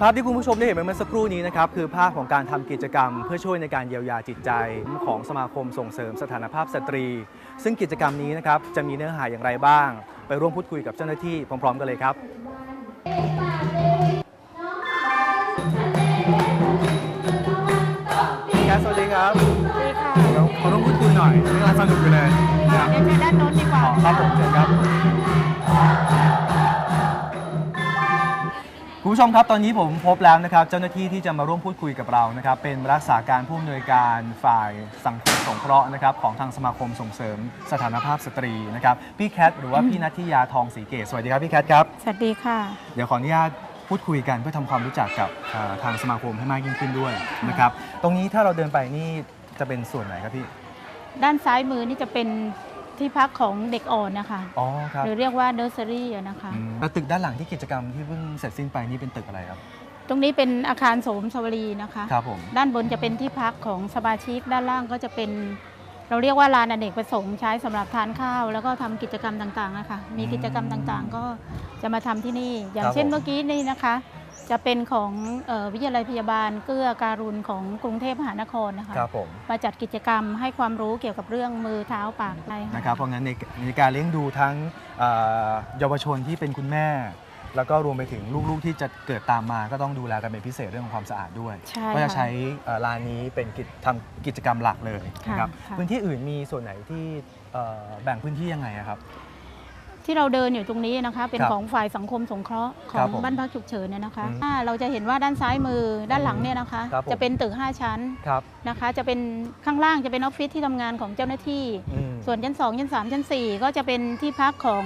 ภาพที่คุณผู้ชมได้เห็นไปเมื่อสักครู่นี้นะครับคือภาพของการทำกิจกรรม เพื่อช่วยในการเยียวยาจิตใจของสมาคมส่งเสริมสถานภาพสตรี ซึ่งกิจกรรมนี้นะครับจะมีเนื้อหาอย่างไรบ้าง ไปร่วมพูดคุยกับเจ้าหน้าที่พร้อม ๆ กันเลยครับแคทสวัสดีครับดีค่ะเดี๋ยวขอร่วมพูดคุยหน่อยนี่กำลังสนุกอยู่เลยนะครับเดี๋ยวเชิญด้านโน้นดีกว่าครับผมเชิญครับ คุณผู้ชมครับ ตอนนี้ผมพบแล้วนะครับ เจ้าหน้าที่ที่จะมาร่วมพูดคุยกับเรานะครับ เป็นรักษาการผู้อำนวยการฝ่ายสังคมสงเคราะห์นะครับของทางสมาคมส่งเสริมสถานภาพสตรีนะครับพี่แคทหรือว่าพี่นัทธิยาทองศรีเกตสวัสดีครับพี่แคทครับ สวัสดีค่ะ เดี๋ยวขออนุญาตพูดคุยกันเพื่อทำความรู้จักกับเอ่อทางสมาคมให้มากยิ่งขึ้นด้วยนะครับตรงนี้ถ้าเราเดินไปนี่จะเป็นส่วนไหนครับพี่ ด้านซ้ายมือนี่จะเป็น ที่พักของเด็กอ่อนนะคะอ๋อครับหรือเรียกว่าเนอร์เซอรี่นะคะ อืมแล้วตึกด้านหลังที่กิจกรรมที่เพิ่งเสร็จสิ้นไปนี่เป็นตึกอะไรครับ ตรงนี้เป็นอาคารโสมสวรีนะคะ ครับผม ด้านบนจะเป็นที่พักของสมาชิก ด้านล่างก็จะเป็น เราเรียกว่าลานอเนกประสงค์ใช้สำหรับทานข้าว แล้วก็ทำกิจกรรมต่างๆนะคะมีกิจกรรมต่างๆ ก็จะมาทำที่นี่ อย่างเช่นเมื่อกี้นี่นะคะ จะเป็นของเอ่อวิทยาลัยพยาบาลเกื้อการุณของกรุงเทพมหานครนะคะครับผมมาจัดกิจกรรมให้ความรู้เกี่ยวกับเรื่องมือเท้าปากได้ค่ะนะครับเพราะงั้นในในการเลี้ยงดูทั้งเอ่อเยาวชนที่เป็นคุณแม่ แล้วก็รวมไปถึงลูกๆที่จะเกิดตามมาก็ต้องดูแลกันเป็นพิเศษเรื่องของความสะอาดด้วยใช่ก็จะค่ะใช้เอ่อลานนี้เป็นกิจทำกิจกรรมหลักเลยนะครับค่ะพื้นที่อื่นมีส่วนไหนที่เอ่อแบ่งพื้นที่ยังไงอะครับ ที่เราเดินอยู่ตรงนี้นะคะ เป็นครับของฝ่ายสังคมสงเคราะห์ขครัอบงผมบ้านพักฉุกเฉินเนี่ยนะคะอืมอ่าเราจะเห็นว่าด้านซ้ายมือด้านหลังเนี่ยนะคะ ครับผม จะเป็นตึก 5 ชั้นครับนะคะ จะเป็นข้างล่างจะเป็นออฟฟิศที่ทำงานของเจ้าหน้าที่ อืม ส่วนชั้น 2 ชั้น 3 ชั้น 4 ก็จะเป็นที่พักของ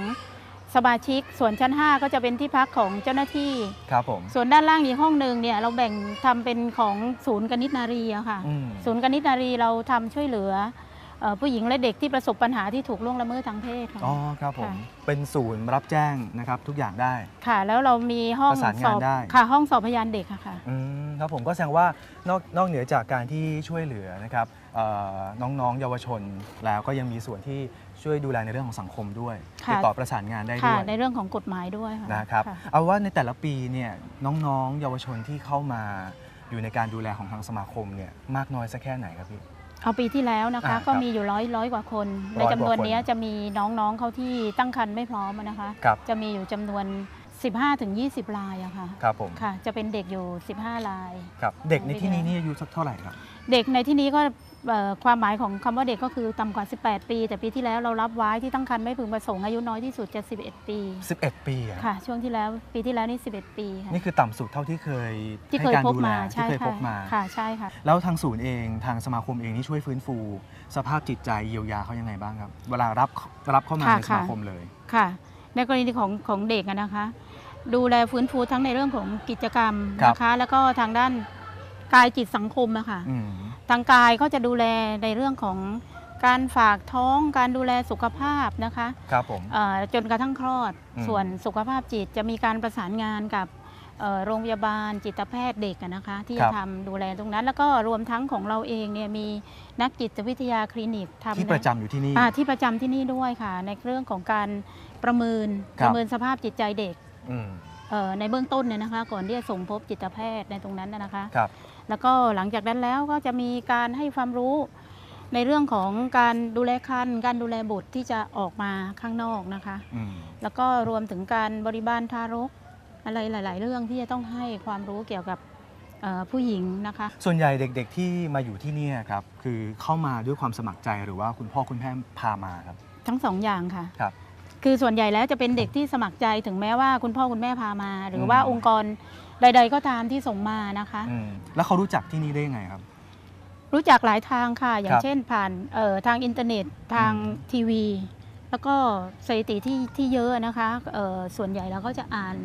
สมาชิก ส่วนชั้น 5 ก็จะเป็นที่พักของเจ้าหน้าที่ ครับผม ส่วนด้านล่างอีกห้องหนึ่งเนี่ยเราแบ่งทำเป็นของศูนย์กนิษฐ์นารีอะค่ะ อืม ศูนย์กนิษฐ์นารีเราทำช่วยเหลือเอ่อ ผู้หญิงและเด็กที่ประสบปัญหาที่ถูกล่วงละเมิดทางเพศค่ะ อ๋อครับผมค่ะเป็นศูนย์รับแจ้งนะครับทุกอย่างได้ ค่ะ แล้วเรามีห้องประสานงานสอบได้ ค่ะห้องสอบพยานเด็กค่ะค่ะ อืมครับผมก็แสดงว่านอกนอกเหนือจากการที่ช่วยเหลือนะครับเอ่อน้องๆ เยาวชนแล้วก็ยังมีส่วนที่ช่วยดูแลในเรื่องของสังคมด้วยค่ะ ติดต่อประสานงานได้ค่ะด้วยในเรื่องของกฎหมายด้วยค่ะนะครับค่ะเอาว่าในแต่ละปีเนี่ยน้องๆ เยาวชนที่เข้ามาอยู่ในการดูแลของทางสมาคมเนี่ยมากน้อยสักแค่ไหนครับพี่ เอาปีที่แล้วนะคะ อ่าก็ครับมีอยู่ร้อยร้อยกว่าคน ร้ในอยกว่าจำนวนคนเนี้ยจะมีน้องๆเขาที่ตั้งครรภ์ไม่พร้อมอะนะคะ ครับ จะมีอยู่จำนวน 15-20 รายอะค่ะครับผมค่ะ จะเป็นเด็กอยู่ 15 ราย ครับเด็กในที่นี้นี่อายุสักเท่าไหร่ครับ เด็กในที่นี้ก็เอ่อความหมายของคำว่าเด็กก็คือต่ำกว่า 18 ปี แต่ปีที่แล้วเรารับไว้ที่ตั้งครรภ์ไม่พึงประสงค์อายุน้อยที่สุดจะ11 ปี 11 ปีอะค่ะ ช่วงที่แล้วปีที่แล้วนี่ 11 ปีค่ะ นี่คือต่ำสุดเท่าที่เคยที่ให้เคยการพบดูแลมาที่ใช่เคยพค่ะบมา ค่ะใช่ค่ะ แล้วทางศูนย์เองทางสมาคมเองนี่ช่วยฟื้นฟู สภาพจิตใจเยียวยาเขายังไงบ้างครับ เวลารับรับเข้ามาค่ะในสมาคมเลย ค่ะในกรณีของของเด็กอะนะคะ ดูแลฟื้นฟูทั้งในเรื่องของกิจกรรมครับนะคะ แล้วก็ทางด้านกายจิตสังคมอะค่ะอืมทางกายก็จะดูแลในเรื่องของการฝากท้องการดูแลสุขภาพนะคะครับผมเอ่อจนกระทั่งคลอดอืมส่วนสุขภาพจิตจะมีการประสานงานกับเอ่อโรงพยาบาลจิตแพทย์เด็กอะนะคะ ที่จะทำดูแลตรงนั้น แล้วก็รวมทั้งของเราเองเนี่ยมีนักจิตวิทยาคลินิกทำที่ในประจำอยู่ที่นี่อ่าที่ประจำที่นี่ด้วยค่ะ ในเรื่องของการประเมินครัปบระเมินสภาพจิตใจเด็กอืมเอ่อ ในเบื้องต้นเนี่ยนะคะก่อนที่จะส่งพบจิตแพทย์ในตรงนั้นนะนะคะครับแล้วก็หลังจากนั้นแล้วก็จะมีการให้ความรู้ในเรื่องของการดูแลคันการดูแลบุตรที่จะออกมาข้างนอกนะคะอืมแล้วก็รวมถึงการบริบาลทารกอะไรหลาย ๆ เรื่องที่จะต้องให้ความรู้เกี่ยวกับเอ่อผู้หญิงนะคะ ส่วนใหญ่เด็ก ๆ ที่มาอยู่ที่เนี่ยครับ คือเข้ามาด้วยความสมัครใจหรือว่าคุณพ่อคุณแม่พามาครับ ทั้งสองอย่างค่ะครับ คือส่วนใหญ่แล้วจะเป็นเด็กที่สมัครใจถึงแม้ว่าคุณพ่อคุณแม่พามา หรือว่าอืมองค์กรใด ๆ ก็ตามที่ส่งมานะคะ อืมแล้วเขารู้จักที่นี่ได้ยังไงครับ รู้จักหลายทางค่ะ อย่าคงรับเช่นผ่านเอ่อทางอินเทอร์เน็ตทางอืม ทีวี แล้วก็สถิติที่ที่เยอะนะคะเอ่อส่วนใหญ่เราก็จะอ่าน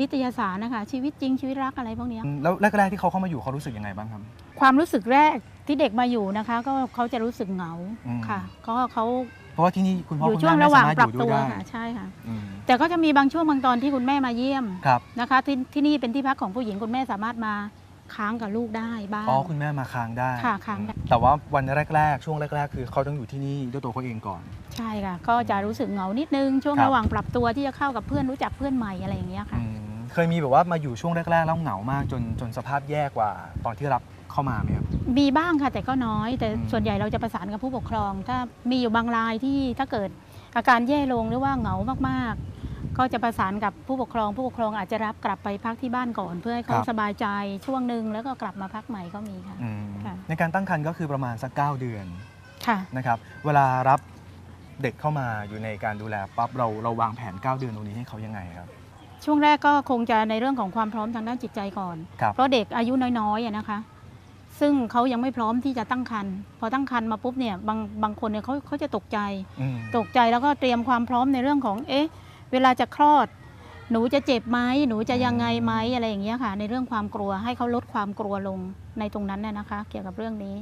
นิตยสารนะคะ ชีวิตจริงชีวิตรักอะไรพวกเนี้ย อืมแล้วแรกๆที่เขาเข้ามาอยู่เขารู้สึกยังไงบ้างครับ ความรู้สึกแรกที่เด็กมาอยู่นะคะ ก็เขาจะรู้สึกเหงาอืม ค่ะก็เขา เพราะว่าที่นี่คุณพ่ออยู่คุณช่วงแม่ระหไม่ว่างสามารถปอรับยู่ด้ตัววยได้ค่ะใช่ค่ะ อืมแต่ก็จะมีบางช่วงบางตอนที่คุณแม่มาเยี่ยมครับนะคะที่ที่นี่เป็นที่พักของผู้หญิงคุณแม่สามารถมาค้างกับลูกได้บ้าง อ๋อคุณแม่มาค้างได้ค่ะค้างได้ แต่ว่าวันแรก ๆ ช่วงแรก ๆ คือเขาต้องอยู่ที่นี่ด้วยตัวเขาเองก่อน ใช่ค่ะ ก็จะรู้สึกเหงานิดนึง ช่วงครับ ระหว่างปรับตัวที่จะเข้ากับเพื่อนรู้จักเพื่อนใหม่อะไรอย่างเงี้ยค่ะ อืมเคยมีแบบว่ามาอยู่ช่วงแรก ๆ แล้วเหงามากจนจนสภาพแย่กว่า ตอนที่รับ เข้ามาไหมครับ มีบ้างค่ะแต่ก็น้อย แต่อืมส่วนใหญ่เราจะประสานกับผู้ปกครอง ถ้ามีอยู่บางรายที่ถ้าเกิดอาการแย่ลงหรือว่าเหงามากๆ ก็จะประสานกับผู้ปกครอง ผู้ปกครองอาจจะรับกลับไปพักที่บ้านก่อน เพื่อให้เขาสบายใจช่วงหนึ่งแล้วก็กลับมาพักใหม่ก็มีค่ะอืมค่ะในการตั้งครรภ์ก็คือประมาณสัก 9 เดือนค่ะนะครับ เวลารับเด็กเข้ามาอยู่ในการดูแลปั๊บเราเราวางแผน 9 เดือนตรงนี้ให้เขายังไงครับช่วงแรกก็คงจะในเรื่องของความพร้อมทางด้านจิตใจก่อนครับเพราะเด็กอายุน้อยๆอะนะคะ ซึ่งเขายังไม่พร้อมที่จะตั้งครรภ์พอตั้งครรภ์มาปุ๊บเนี่ยบางบางคนเนี่ยเขาเขาจะตกใจ อืมตกใจแล้วก็เตรียมความพร้อมในเรื่องของ เอ๊ะ เวลาจะคลอด หนูจะเจ็บไหมหนูจะยังไงไหมอะไรอย่างเงี้ยค่ะ ในเรื่องความกลัวให้เขาลดความกลัวลงในตรงนั้นน่ะนะคะ เกี่ยวกับเรื่องนี้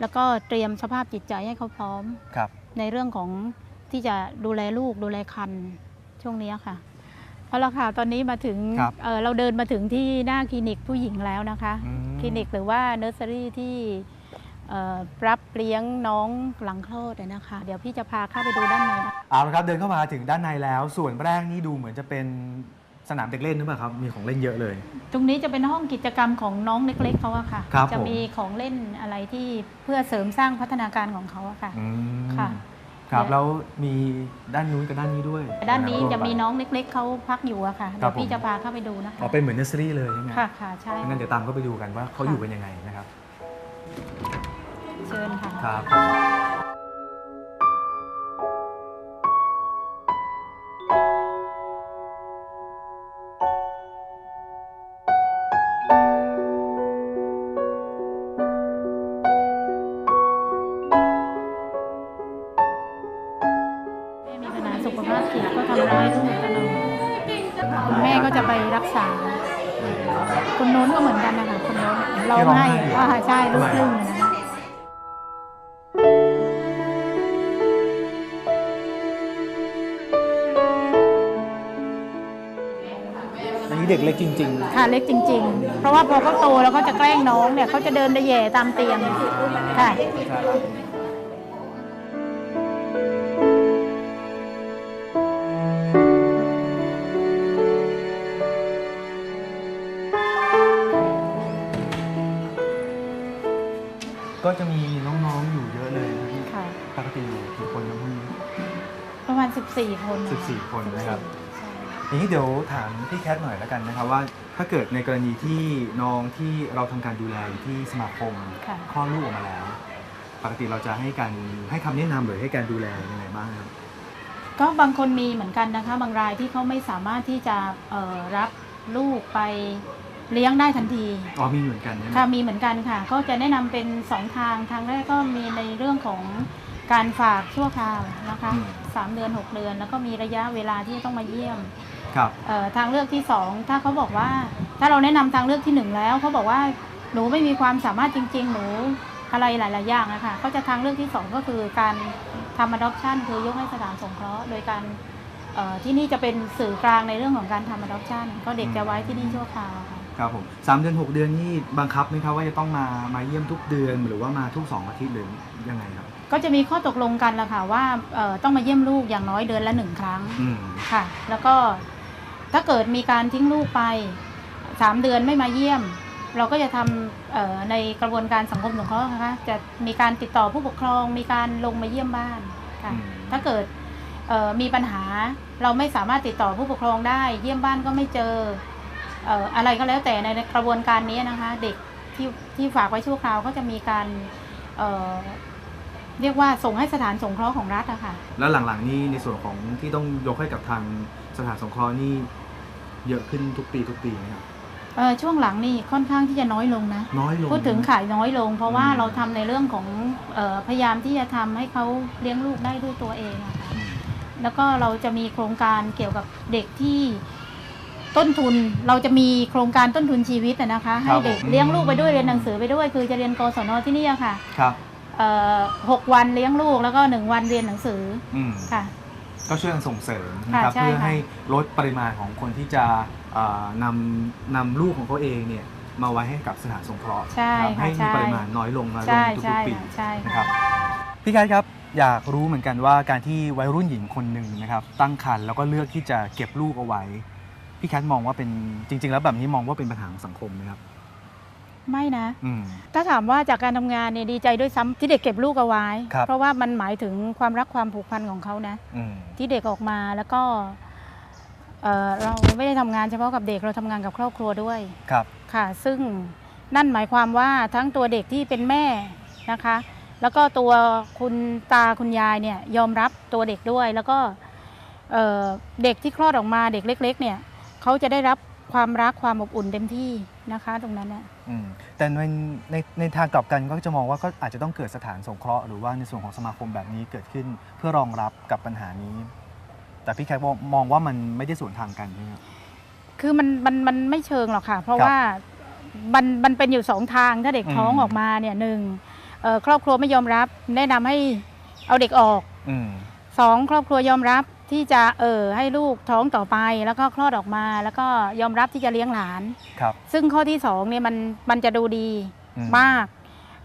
แล้วก็เตรียมสภาพจิตใจให้เขาพร้อม ครับ ในเรื่องของที่จะดูแลลูกดูแลคันช่วงเนี้ยค่ะ เอาละค่ะตอนนี้มาถึงครับเอ่อเราเดินมาถึงที่หน้าคลินิกผู้หญิงแล้วนะคะ อืม คลินิกหรือว่าเนอร์เซอรี่ที่เอ่อรับเลี้ยงน้องหลังคลอดอะนะคะ เดี๋ยวพี่จะพาเข้าไปดูด้านในนะเอาละครับเดินเข้ามาถึงด้านในแล้ว ส่วนแรกนี่ดูเหมือนจะเป็นสนามเด็กเล่นหรือเปล่าครับ มีของเล่นเยอะเลย ตรงนี้จะเป็นห้องกิจกรรมของน้องเล็กๆเขาอะค่ะ ครับจะผม มีของเล่นอะไรที่เพื่อเสริมสร้างพัฒนาการของเขาอะค่ะ อืมค่ะ ครับแล้วมีด้านนู้นกับด้านนี้ด้วยด้านนี้ร่วจะมีไปน้องเล็ก ๆเขาพักอยู่อะค่ะครัเดี๋บยวพี่ผมจะพาเข้าไปดูนะคะอ๋อเป็นเหมือนเนสเซอรี่เลยใช่ไหมค่ะค่ะใช่งั้นเดี๋ยวตามเข้าไปดูกันว่าเขาอยู่กันยังไงนะครับ เชิญค่ะครับ ษา คนโน้นก็เหมือนกันนะคะคนโน้นร้องไห้อ่าใช่ลูกครึ่งนะคะอันนี้เด็กเล็กจริงค่ะเล็กจริง ๆ เพราะว่าพอเขาโตแล้วเขาจะแกล้งน้องเนี่ยเขาจะเดินไปแหย่ตามเตียงค่ะ 14 คนสิบสี่คนนะครับ ใช่อย่างนี้เดี๋ยวถามพี่แคทหน่อยแล้วกันนะครับว่าถ้าเกิดในกรณีที่น้องที่เราทำการดูแลอยู่ที่สมาคมค่ะ คลอดลูกออกมาแล้ว ปกติเราจะให้การให้คำแนะนำหรือให้การดูแลยังไงบ้างครับก็บางคนมีเหมือนกันนะคะ บางรายที่เขาไม่สามารถที่จะเอ่อรับลูกไปเลี้ยงได้ทันที อ๋อมีเหมือนกันใช่ไหมค่ะมีเหมือนกันค่ะ ก็จะแนะนำเป็นสองทางทางแรกก็มีในเรื่องของ การฝากชั่วคราวนะคะสามเดือน 6 เดือน แล้วก็มีระยะเวลาที่จะต้องมาเยี่ยมครับเอ่อทางเลือกที่สองถ้าเขาบอกว่า ถ้าเราแนะนำทางเลือกที่หนึ่งแล้วเขาบอกว่าหนูไม่มีความสามารถจริง ๆ หนูอะไรหลาย ๆ อย่างนะคะก็จะทางเลือกที่สองก็คือการทำ adoption คือยกให้สถานสงเคราะห์โดยการเอ่อที่นี่จะเป็นสื่อกลางในเรื่องของการทำ adoption ก็เด็กจะไว้ที่นี่ชั่วคราวค่ะครับผมสามเดือนหกเดือนนี่บังคับไหมครับว่าจะต้องมามาเยี่ยมทุกเดือนหรือว่ามาทุกสองอาทิตย์หรือยังไงครับ ก็จะมีข้อตกลงกันละค่ะว่าเอ่อต้องมาเยี่ยมลูกอย่างน้อยเดือนละหนึ่งครั้งอืมค่ะ แล้วก็ถ้าเกิดมีการทิ้งลูกไปสามเดือนไม่มาเยี่ยม เราก็จะทำเอ่อในกระบวนการสังคมสงเคราะห์นะคะจะมีการติดต่อผู้ปกครอง มีการลงมาเยี่ยมบ้านค่ะ อืมถ้าเกิดเอ่อมีปัญหาเราไม่สามารถติดต่อผู้ปกครองได้ เยี่ยมบ้านก็ไม่เจอเอ่ออะไรก็แล้วแต่ในกระบวนการนี้นะคะ เด็กที่ที่ฝากไว้ชั่วคราวก็จะมีการเอ่อ เรียกว่าส่งให้สถานสงเคราะห์ของรัฐอะค่ะ แล้วหลังๆนี่ในส่วนของที่ต้องยกให้กับทางสถานสงเคราะห์นี่เยอะขึ้นทุกปีทุกปีนะครับ เอ่อช่วงหลังนี่ค่อนข้างที่จะน้อยลงนะ น้อยลง พูดถึงขายน้อยลง เพราะว่าอืมเราทำในเรื่องของเออพยายามที่จะทำให้เขาเลี้ยงลูกได้ด้วยตัวเองอะค่ะอืมแล้วก็เราจะมีโครงการเกี่ยวกับเด็กที่ต้นทุนเราจะมีโครงการต้นทุนชีวิตอะนะคะ ให้เด็กเลี้ยงลูกไปด้วยเรียนหนังสือไปด้วย คือจะเรียนกศนที่นี่อะค่ะ ครับเอ่อ หกวันเลี้ยงลูกแล้วก็หนึ่งวันเรียนหนังสืออืมค่ะ ก็ช่วยกันส่งเสริมนะครับค่ะใช่เพื่อค่ะ ให้ลดปริมาณของคนที่จะเอ่อนำนำลูกของเขาเองเนี่ยมาไว้ให้กับสถานสงเคราะห์ใช่นะครับค่ะให้มีใช่ปริมาณน้อยลงน้อยลงใช่ทุใช่กๆปีค่ะใช่นะคค่ะ รับพี่แคทครับอยากรู้เหมือนกันว่าการที่วัยรุ่นหญิงคนหนึ่งนะครับตั้งครรภ์แล้วก็เลือกที่จะเก็บลูกเอาไว้ พี่พี่แคทมองว่าเป็นจริง ๆ แล้วแบบนี้มองว่าเป็นปัญหาของสังคมไหมครับ ไม่นะ อืม ถ้าถามว่าจากการทำงานเนี่ยดีใจด้วยซ้ำที่เด็กเก็บลูกเอาไว้ ครับ เพราะว่ามันหมายถึงความรักความผูกพันของเขานะ อืม ที่เด็กออกมาแล้วก็เอ่อเราไม่ได้ทำงานเฉพาะกับเด็กเราทำงานกับครอบครัวด้วยครับ ค่ะ ซึ่งนั่นหมายความว่าทั้งตัวเด็กที่เป็นแม่นะคะ แล้วก็ตัวคุณตาคุณยายเนี่ยยอมรับตัวเด็กด้วย แล้วก็เอ่อเด็กที่คลอดออกมาเด็กเล็ก ๆ เนี่ยเขาจะได้รับความรักความอบอุ่นเต็มที่ นะคะ ตรงนั้นนะอืมแต่ในในในทางกลับกันก็จะมองว่าก็อาจจะต้องเกิดสถานสงเคราะห์หรือว่าในส่วนของสมาคมแบบนี้เกิดขึ้นเพื่อรองรับกับปัญหานี้ แต่พี่แคทมองมองว่ามันไม่ได้สวนทางกันใช่ไหมครับคือมันมันมันไม่เชิงหรอกค่ะ เพราะครับว่ามันมันเป็นอยู่สองทางถ้าเด็กอืมท้องออกมาเนี่ยหนึ่งเอ่อครอบครัวไม่ยอมรับ แนะนำให้เอาเด็กออกอืมสองครอบครัวยอมรับ ที่จะเออให้ลูกท้องต่อไปแล้วก็คลอดออกมา แล้วก็ยอมรับที่จะเลี้ยงหลาน ครับ ซึ่งข้อที่สองเนี่ยมันมันจะดูดีอืม มาก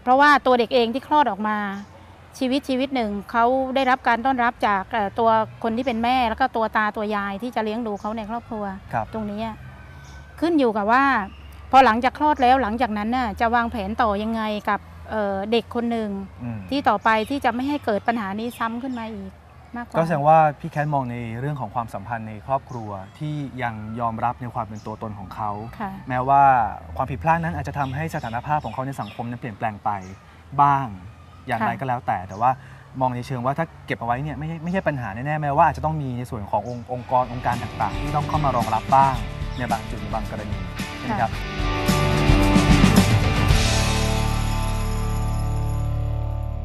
เพราะว่าตัวเด็กเองที่คลอดออกมา ชีวิตชีวิตหนึ่งเขาได้รับการต้อนรับจากเอ่อตัวคนที่เป็นแม่ แล้วก็ตัวตาตัวยายที่จะเลี้ยงดูเขาในครอบครัว ครับ ตรงนี้อะขึ้นอยู่กับว่า พอหลังจากคลอดแล้วหลังจากนั้นน่ะจะวางแผนต่อยังไงกับเอ่อเด็กคนหนึ่งอืมที่ต่อไปที่จะไม่ให้เกิดปัญหานี้ซ้ำขึ้นมาอีก มากกว่า ก็แสดงว่าพี่แคทมองในเรื่องของความสัมพันธ์ในครอบครัวที่ยังยอมรับในความเป็นตัวตนของเขา ค่ะ แม้ว่าความผิดพลาดนั้นอาจจะทำให้สถานภาพของเขาในสังคมนั้นเปลี่ยนแปลงไปบ้างอย่างไรค่ะ ก็แล้วแต่ แต่ว่ามองในเชิงว่าถ้าเก็บเอาไว้เนี่ยไม่ใช่ไม่ใช่ปัญหาแน่ๆแม้ว่าอาจจะต้องมีในส่วนขององค์องค์กรองค์การต่างๆ ที่ต้องเข้ามารองรับบ้างในบางจุดในบางกรณีใช่ไหมครับ